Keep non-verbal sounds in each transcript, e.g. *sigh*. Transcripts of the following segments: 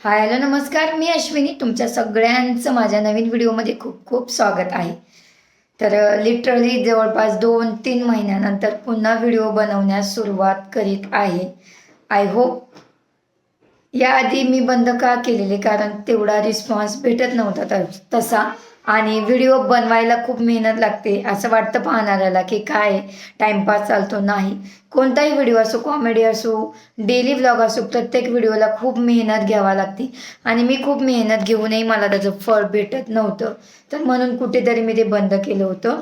Hi hello नमस्कार. मी अश्विनी. तुमच्या सगळ्यांचं माझ्या नवीन व्हिडिओमध्ये खूप खूप स्वागत आहे. तर लिटरली जवळपास दोन तीन महिन्यानंतर पुन्हा व्हिडिओ बनवण्यास सुरुवात करीत आहे. आय होप याआधी मी बंद का केलेले कारण तेवढा रिस्पॉन्स भेटत नव्हता तर तसा. आणि व्हिडिओ बनवायला खूप मेहनत लागते असं वाटतं पाहणाऱ्याला की काय टाईमपास चालतो नाही. कोणताही व्हिडिओ असो कॉमेडी असो डेली व्लॉग असो प्रत्येक व्हिडिओला खूप मेहनत घ्यावा लागते. आणि मी खूप मेहनत घेऊनही मला त्याचं फळ भेटत नव्हतं. तर म्हणून कुठेतरी मी ते बंद केलं होतं.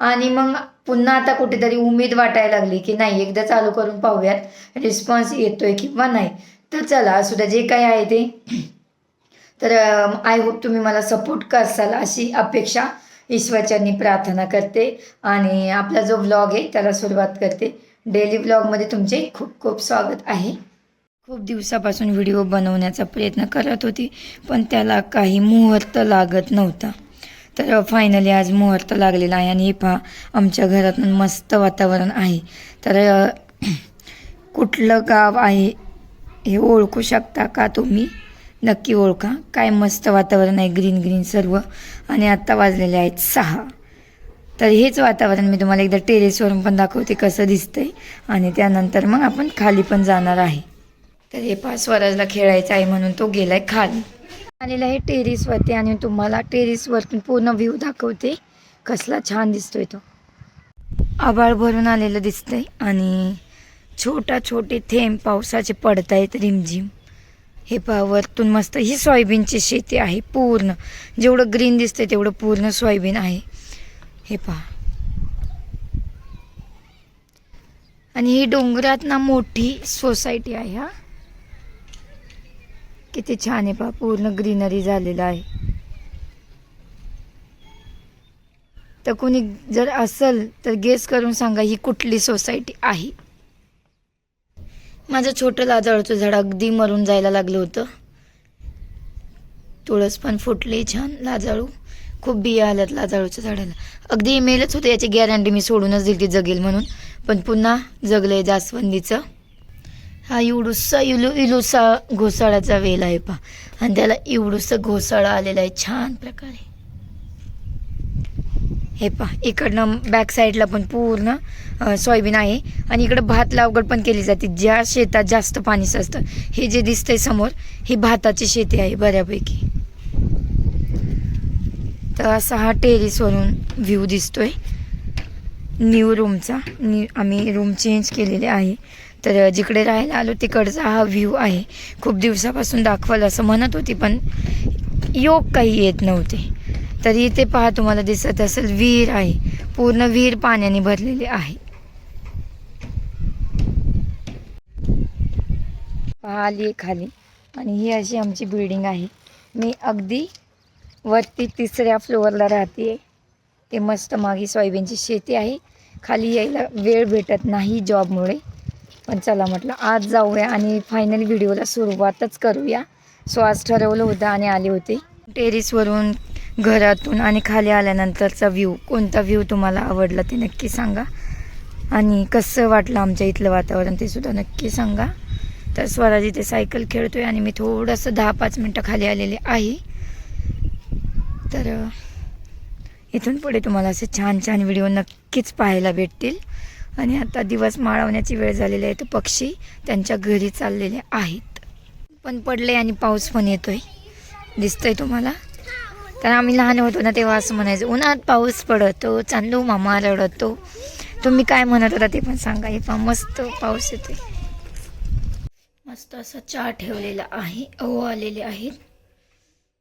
आणि मग पुन्हा आता कुठेतरी उमेद वाटायला लागली की नाही एकदा चालू करून पाहूयात रिस्पॉन्स येतोय किंवा नाही. तर चला असू द्या जे काही आहे ते. तर आय होप तुम्ही मला सपोर्ट करसाल अशी अपेक्षा ईश्वरच्यांनी प्रार्थना करते. आणि आपला जो व्लॉग आहे त्याला सुरुवात करते. डेली व्लॉगमध्ये तुमचे खूप खूप स्वागत आहे. खूप दिवसापासून व्हिडिओ बनवण्याचा प्रयत्न करत होती पण त्याला काही मुहूर्त लागत नव्हता. तर फायनली आज मुहूर्त लागलेला आहे. आणि हे पहा आमच्या घरातून मस्त वातावरण आहे. तर *clears throat* कुठलं गाव आहे हे ओळखू शकता का तुम्ही? नक्की ओळखा. काय मस्त वातावरण आहे ग्रीन ग्रीन सर्व. आणि आत्ता वाजलेले आहेत सहा. तर हेच वातावरण मी तुम्हाला एकदा टेरेसवरून पण दाखवते कसं दिसतंय. आणि त्यानंतर मग आपण खाली पण जाणार आहे. तर हे पाच स्वराजला खेळायचं आहे म्हणून तो गेलाय खाली. आलेला आहे टेरेसवरती आणि तुम्हाला टेरेसवरतून पूर्ण व्ह्यू दाखवते. कसला छान दिसतोय तो. आभाळ भरून आलेलं दिसतंय. आणि छोटा छोटे थेंब पावसाचे पडतायत रिमझिम. हे पावरतून मस्त ही सोयाबीनची शेती आहे पूर्ण. जेवढं ग्रीन दिसतंय तेवढं पूर्ण सोयाबीन आहे. हे पहा आणि ही डोंगरात ना मोठी सोसायटी आहे हा. किती छान आहे पहा पूर्ण ग्रीनरी झालेलं आहे. तर कोणी जर असल तर गेस करून सांगा ही कुठली सोसायटी आहे. माझं छोटं लाजाळूचं झाड अगदी मरून जायला लागलं होतं. तुळस पण फुटली छान लाजाळू. खूप बिया आल्यात लाजाळूच्या झाडाला. अगदी मेलच होते याची गॅरंटी मी सोडूनच दिली ती जगेल म्हणून. पण पुन्हा जगलंय जास्वंदीचं. हा इवडूसा इलू इलुसा घोसाळ्याचा वेल आहे पा आणि त्याला इवडूसा घोसाळा आलेला आहे छान प्रकारे. हे पहा इकडनं बॅक साईडला पण पूर्ण सोयाबीन आहे. आणि इकडं भात लागवड पण केली जाते. ज्या शेतात जास्त पाणी साचतं हे जे दिसतंय समोर ही भाताची शेती आहे बऱ्यापैकी. तर असा हा टेरीसवरून व्ह्यू दिसतोय. न्यू रूमचा न्यू आम्ही रूम चेंज केलेले आहे. तर जिकडे राहायला आलो तिकडचा हा व्ह्यू आहे. खूप दिवसापासून दाखवाल असं म्हणत होती पण योग काही येत नव्हते. तरी इथे पहा तुम्हाला दिसत असेल विहीर आहे. पूर्ण विहीर पाण्याने भरलेली आहे. पहा आली खाली. आणि ही अशी आमची बिल्डिंग आहे. मी अगदी वरती तिसऱ्या फ्लोअरला राहते ते मस्त मागे सोयाबीनची शेती आहे. खाली यायला वेळ भेटत नाही जॉबमुळे पण चला म्हटलं आज जाऊया आणि फायनल व्हिडिओला सुरुवातच करूया. सो आज ठरवलं होतं आणि आले होते. टेरेसवरून घरातून आणि खाली आल्यानंतरचा व्ह्यू कोणता व्ह्यू तुम्हाला आवडला ते नक्की सांगा. आणि कसं वाटलं आमच्या इथलं वातावरण ते सुद्धा नक्की सांगा. तर स्वराज इथे सायकल खेळतोय आणि मी थोडंसं दहा पाच मिनटं खाली आलेले आहे. तर इथून पुढे तुम्हाला असे छान छान व्हिडिओ नक्कीच पाहायला भेटतील. आणि आता दिवस माळवण्याची वेळ झालेली आहे. तर पक्षी त्यांच्या घरी चाललेले आहेत. पण पडले आणि पाऊस पण येतोय. दिसतंय तुम्हाला? तर आम्ही लहान होतो ना तेव्हा असं म्हणायचं उन्हात पाऊस पडतो चांदू मामा रडतो. तुम्ही काय म्हणत होता ते पण सांगा हे पहा मस्त पाऊस येते मस्त असा चहा ठेवलेला आहे अहो आलेले आहेत.